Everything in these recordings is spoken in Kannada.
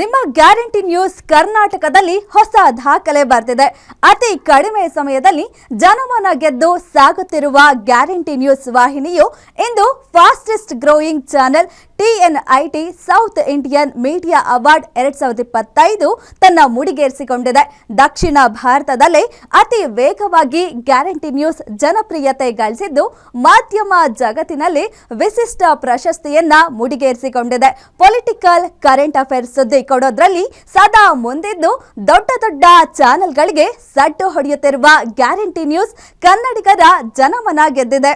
ನಿಮ್ಮ ಗ್ಯಾರಂಟಿ ನ್ಯೂಸ್ ಕರ್ನಾಟಕದಲ್ಲಿ ಹೊಸ ದಾಖಲೆ ಬರ್ತಿದೆ. ಅತಿ ಕಡಿಮೆ ಸಮಯದಲ್ಲಿ ಜನಮನ ಗೆದ್ದು ಸಾಗುತ್ತಿರುವ ಗ್ಯಾರಂಟಿ ನ್ಯೂಸ್ ವಾಹಿನಿಯು ಇಂದು fastest growing channel TNIT South Indian Media Award ಎರಡ್ ಸಾವಿರದ ಇಪ್ಪತ್ತೈದು ತನ್ನ ಮುಡಿಗೇರಿಸಿಕೊಂಡಿದೆ. ದಕ್ಷಿಣ ಭಾರತದಲ್ಲೇ ಅತಿ ವೇಗವಾಗಿ ಗ್ಯಾರಂಟಿ ನ್ಯೂಸ್ ಜನಪ್ರಿಯತೆ ಗಳಿಸಿದ್ದು, ಮಾಧ್ಯಮ ಜಗತ್ತಿನಲ್ಲಿ ವಿಶಿಷ್ಟ ಪ್ರಶಸ್ತಿಯನ್ನ ಮುಡಿಗೇರಿಸಿಕೊಂಡಿದೆ. ಪೊಲಿಟಿಕಲ್ ಕರೆಂಟ್ ಅಫೇರ್ಸ್ ಸುದ್ದಿ ಕೊಡೋದ್ರಲ್ಲಿ ಸದಾ ಮುಂದಿದ್ದು, ದೊಡ್ಡ ದೊಡ್ಡ ಚಾನೆಲ್ಗಳಿಗೆ ಸಡ್ಡು ಹೊಡೆಯುತ್ತಿರುವ ಗ್ಯಾರಂಟಿ ನ್ಯೂಸ್ ಕನ್ನಡಿಗರ ಜನಮನ ಗೆದ್ದಿದೆ.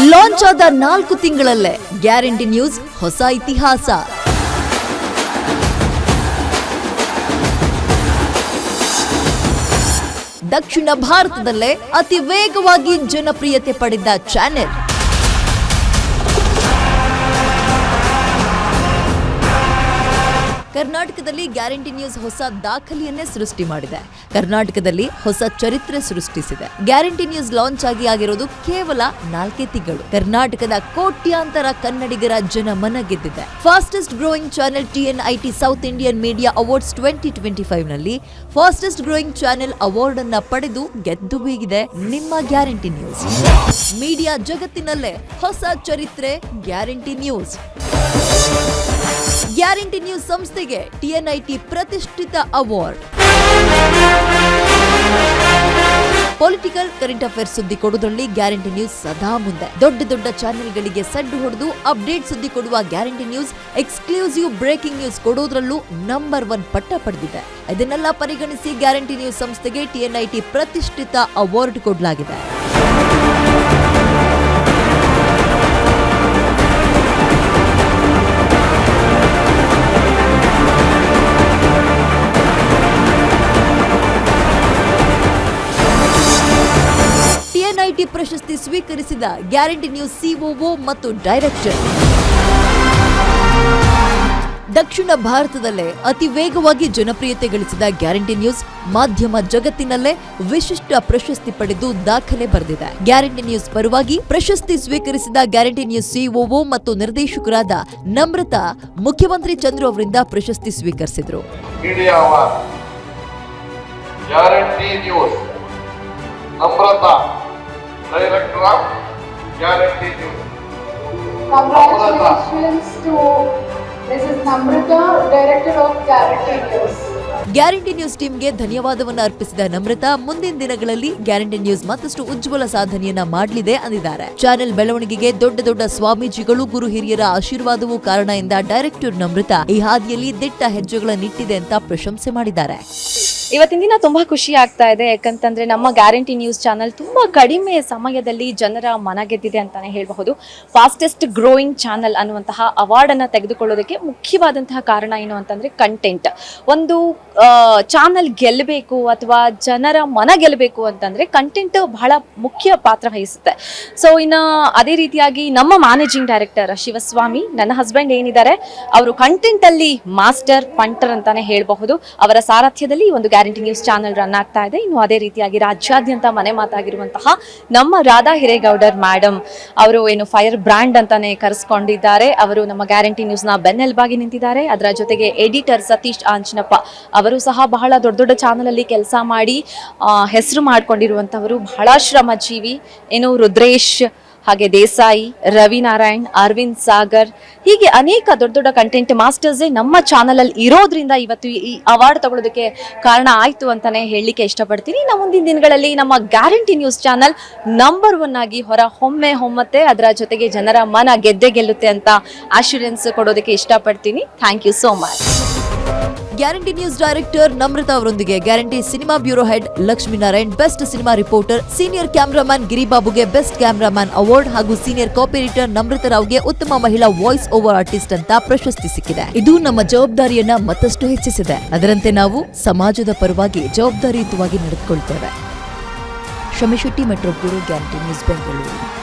ಲಾಂಚ್ ಆದ ನಾಲ್ಕು ತಿಂಗಳಲ್ಲೇ ಗ್ಯಾರಂಟಿ ನ್ಯೂಸ್, ಹೊಸ ಇತಿಹಾಸ. ದಕ್ಷಿಣ ಭಾರತದಲ್ಲೇ ಅತಿ ವೇಗವಾಗಿ ಜನಪ್ರಿಯತೆ ಪಡೆದ ಚಾನೆಲ್. ಕರ್ನಾಟಕದಲ್ಲಿ ಗ್ಯಾರಂಟಿ ನ್ಯೂಸ್ ಹೊಸ ದಾಖಲೆಯನ್ನೇ ಸೃಷ್ಟಿ ಮಾಡಿದೆ. ಕರ್ನಾಟಕದಲ್ಲಿ ಹೊಸ ಚರಿತ್ರೆ ಸೃಷ್ಟಿಸಿದೆ. ಗ್ಯಾರಂಟಿ ನ್ಯೂಸ್ ಲಾಂಚ್ ಆಗಿ ಆಗಿರೋದು ಕೇವಲ ನಾಲ್ಕೇ ತಿಂಗಳು. ಕರ್ನಾಟಕದ ಕೋಟ್ಯಾಂತರ ಕನ್ನಡಿಗರ ಜನ ಮನ ಗೆದ್ದಿದೆ fastest growing channel TNIT South Indian Media Awards twenty twenty ಫೈವ್ನಲ್ಲಿ fastest growing channel award ಅನ್ನ ಪಡೆದು ಗೆದ್ದು ಬೀಗಿದೆ ನಿಮ್ಮ ಗ್ಯಾರಂಟಿ ನ್ಯೂಸ್. ಮೀಡಿಯಾ ಜಗತ್ತಿನಲ್ಲೇ ಹೊಸ ಚರಿತ್ರೆ, ಗ್ಯಾರಂಟಿ ನ್ಯೂಸ್. ಗ್ಯಾರಂಟಿ ನ್ಯೂಸ್ ಸಂಸ್ಥೆಗೆ ಟಿಎನ್ಐಟಿ ಪ್ರತಿಷ್ಠಿತ ಅವಾರ್ಡ್. ಪೊಲಿಟಿಕಲ್ ಕರೆಂಟ್ ಅಫೇರ್ಸ್ ಸುದ್ದಿ ಕೊಡುವುದರಲ್ಲಿ ಗ್ಯಾರಂಟಿ ನ್ಯೂಸ್ ಸದಾ ಮುಂದೆ. ದೊಡ್ಡ ದೊಡ್ಡ ಚಾನೆಲ್ಗಳಿಗೆ ಸಡ್ಡು ಹೊಡೆದು ಅಪ್ಡೇಟ್ ಸುದ್ದಿ ಕೊಡುವ Guarantee News, exclusive breaking news ಕೊಡುವುದರಲ್ಲೂ number one ಪಟ್ಟ ಪಡೆದಿದೆ. ಇದನ್ನೆಲ್ಲ ಪರಿಗಣಿಸಿ ಗ್ಯಾರಂಟಿ ನ್ಯೂಸ್ ಸಂಸ್ಥೆಗೆ ಟಿಎನ್ಐಟಿ ಪ್ರತಿಷ್ಠಿತ ಅವಾರ್ಡ್ ಕೊಡಲಾಗಿದೆ. ಟಿಎನ್ಐಟಿ ಪ್ರಶಸ್ತಿ ಸ್ವೀಕರಿಸಿದ ಗ್ಯಾರಂಟಿ ನ್ಯೂಸ್ ಸಿಒಒ ಮತ್ತು ಡೈರೆಕ್ಟರ್ ದಕ್ಷಿಣ ಭಾರತದಲ್ಲೇ ಅತಿ ವೇಗವಾಗಿ ಜನಪ್ರಿಯತೆ ಗಳಿಸಿದ ಗ್ಯಾರಂಟಿ ನ್ಯೂಸ್ ಮಾಧ್ಯಮ ಜಗತ್ತಿನಲ್ಲೇ ವಿಶಿಷ್ಟ ಪ್ರಶಸ್ತಿ ಪಡೆದು ದಾಖಲೆ ಬರೆದಿದೆ ಗ್ಯಾರಂಟಿ ನ್ಯೂಸ್ ಪರವಾಗಿ ಪ್ರಶಸ್ತಿ ಸ್ವೀಕರಿಸಿದ ಗ್ಯಾರಂಟಿ ನ್ಯೂಸ್ ಸಿಒಒ ಮತ್ತು ನಿರ್ದೇಶಕರಾದ ನಮ್ರತಾ ಮುಖ್ಯಮಂತ್ರಿ ಚಂದ್ರು ಅವರಿಂದ ಪ್ರಶಸ್ತಿ ಸ್ವೀಕರಿಸಿದರು News. Namrata, Director of Guarantee. Congratulations to Mrs. Namrata, Director of Guarantee News. Guarantee News ಟೀಮ್ಗೆ ಧನ್ಯವಾದವನ್ನು ಅರ್ಪಿಸಿದ ನಮ್ರತಾ ಮುಂದಿನ ದಿನಗಳಲ್ಲಿ ಗ್ಯಾರಂಟಿ ನ್ಯೂಸ್ ಮತ್ತಷ್ಟು ಉಜ್ವಲ ಸಾಧನೆಯನ್ನ ಮಾಡಲಿದೆ ಅಂದಿದ್ದಾರೆ ಚಾನೆಲ್ ಬೆಳವಣಿಗೆಗೆ ದೊಡ್ಡ ದೊಡ್ಡ ಸ್ವಾಮೀಜಿಗಳು ಗುರು ಹಿರಿಯರ ಆಶೀರ್ವಾದವೂ ಕಾರಣ ಎಂದ ಡೈರೆಕ್ಟರ್ ನಮ್ರತಾ ಈ ಹಾದಿಯಲ್ಲಿ ದಿಟ್ಟ ಹೆಜ್ಜೆಗಳನ್ನಿಟ್ಟಿದೆ ಅಂತ ಪ್ರಶಂಸೆ ಮಾಡಿದ್ದಾರೆ ಇವತ್ತಿನ ದಿನ ತುಂಬಾ ಖುಷಿ ಆಗ್ತಾ ಇದೆ. ಯಾಕಂತಂದ್ರೆ ನಮ್ಮ ಗ್ಯಾರಂಟಿ ನ್ಯೂಸ್ ಚಾನಲ್ ತುಂಬಾ ಕಡಿಮೆ ಸಮಯದಲ್ಲಿ ಜನರ ಮನ ಗೆದ್ದಿದೆ ಅಂತಾನೆ ಹೇಳಬಹುದು. ಫಾಸ್ಟೆಸ್ಟ್ ಗ್ರೋಯಿಂಗ್ ಚಾನಲ್ ಅನ್ನುವಂತಹ ಅವಾರ್ಡ್ ಅನ್ನ ತೆಗೆದುಕೊಳ್ಳೋದಕ್ಕೆ ಮುಖ್ಯವಾದಂತಹ ಕಾರಣ ಏನು ಅಂತಂದ್ರೆ ಕಂಟೆಂಟ್ ಒಂದು ಚಾನಲ್ ಗೆಲ್ಲಬೇಕು ಅಥವಾ ಜನರ ಮನ ಗೆಲ್ಲಬೇಕು ಅಂತಂದ್ರೆ ಕಂಟೆಂಟ್ ಬಹಳ ಮುಖ್ಯ ಪಾತ್ರ ವಹಿಸುತ್ತೆ. ಸೊ ಇನ್ನು ಅದೇ ರೀತಿಯಾಗಿ ನಮ್ಮ ಮ್ಯಾನೇಜಿಂಗ್ ಡೈರೆಕ್ಟರ್ ಶಿವಸ್ವಾಮಿ, ನನ್ನ ಹಸ್ಬೆಂಡ್ ಏನಿದ್ದಾರೆ, ಅವರು ಕಂಟೆಂಟ್ ಅಲ್ಲಿ ಮಾಸ್ಟರ್ ಪಂಟರ್ ಅಂತಾನೆ ಹೇಳಬಹುದು. ಅವರ ಸಾರಥ್ಯದಲ್ಲಿ ಒಂದು ಗ್ಯಾರಂಟಿ ನ್ಯೂಸ್ ಚಾನಲ್ ರನ್ ಆಗ್ತಾ ಇದೆ. ಇನ್ನು ಅದೇ ರೀತಿಯಾಗಿ ರಾಜ್ಯಾದ್ಯಂತ ಮನೆ ಮಾತಾಗಿರುವಂತಹ ನಮ್ಮ ರಾಧಾ ಹಿರೇಗೌಡರ್ ಮೇಡಮ್ ಅವರು ಏನು ಫೈರ್ ಬ್ರ್ಯಾಂಡ್ ಅಂತಾನೆ ಕರೆಸ್ಕೊಂಡಿದ್ದಾರೆ. ಅವರು ನಮ್ಮ ಗ್ಯಾರಂಟಿ ನ್ಯೂಸ್ನ ಬೆನ್ನೆಲುಬಾಗಿ ನಿಂತಿದ್ದಾರೆ. ಅದರ ಜೊತೆಗೆ ಎಡಿಟರ್ ಸತೀಶ್ ಆಂಜನಪ್ಪ ಅವರು ಸಹ ಬಹಳ ದೊಡ್ಡ ದೊಡ್ಡ ಚಾನಲ್ ಅಲ್ಲಿ ಕೆಲಸ ಮಾಡಿ ಹೆಸರು ಮಾಡ್ಕೊಂಡಿರುವಂತವರು ಬಹಳ ಶ್ರಮಜೀವಿ. ಏನು ರುದ್ರೇಶ್ ಹಾಗೆ ದೇಸಾಯಿ ರವಿ ನಾರಾಯಣ್ ಅರವಿಂದ್ ಸಾಗರ್, ಹೀಗೆ ಅನೇಕ ದೊಡ್ಡ ದೊಡ್ಡ ಕಂಟೆಂಟ್ ಮಾಸ್ಟರ್ಸೇ ನಮ್ಮ ಚಾನಲಲ್ಲಿ ಇರೋದ್ರಿಂದ ಇವತ್ತು ಈ ಅವಾರ್ಡ್ ತಗೊಳ್ಳೋದಕ್ಕೆ ಕಾರಣ ಆಯಿತು ಅಂತಾನೆ ಹೇಳಲಿಕ್ಕೆ ಇಷ್ಟಪಡ್ತೀನಿ. ನಾ ಮುಂದಿನ ದಿನಗಳಲ್ಲಿ ನಮ್ಮ Guarantee News channel number one ಆಗಿ ಹೊರ ಹೊಮ್ಮೆ ಹೊಮ್ಮತ್ತೆ ಅದರ ಜೊತೆಗೆ ಜನರ ಮನ ಗೆದ್ದೆ ಗೆಲ್ಲುತ್ತೆ ಅಂತ ಆಶ್ಯೂರೆನ್ಸ್ ಕೊಡೋದಕ್ಕೆ ಇಷ್ಟಪಡ್ತೀನಿ. Thank you so much Guarantee News director Namrata ಅವರೊಂದಿಗೆ Guarantee cinema bureau head Lakshminarayan best cinema reporter, senior cameraman ಗಿರಿಬಾಬುಗೆ best cameraman award ಹಾಗೂ ಸೀನಿಯರ್ ಕಾಪಿರೇಟರ್ ನಮ್ರತಾ ರಾವ್ಗೆ ಉತ್ತಮ ಮಹಿಳಾ ವಾಯ್ಸ್ ಓವರ್ ಆರ್ಟಿಸ್ಟ್ ಅಂತ ಪ್ರಶಸ್ತಿ ಸಿಕ್ಕಿದೆ. ಇದು ನಮ್ಮ ಜವಾಬ್ದಾರಿಯನ್ನ ಮತ್ತಷ್ಟು ಹೆಚ್ಚಿಸಿದೆ. ಅದರಂತೆ ನಾವು ಸಮಾಜದ ಪರವಾಗಿ ಜವಾಬ್ದಾರಿಯುತವಾಗಿ ನಡೆದುಕೊಳ್ತೇವೆ. Shamishetti metro bureau, Guarantee News, Bengaluru.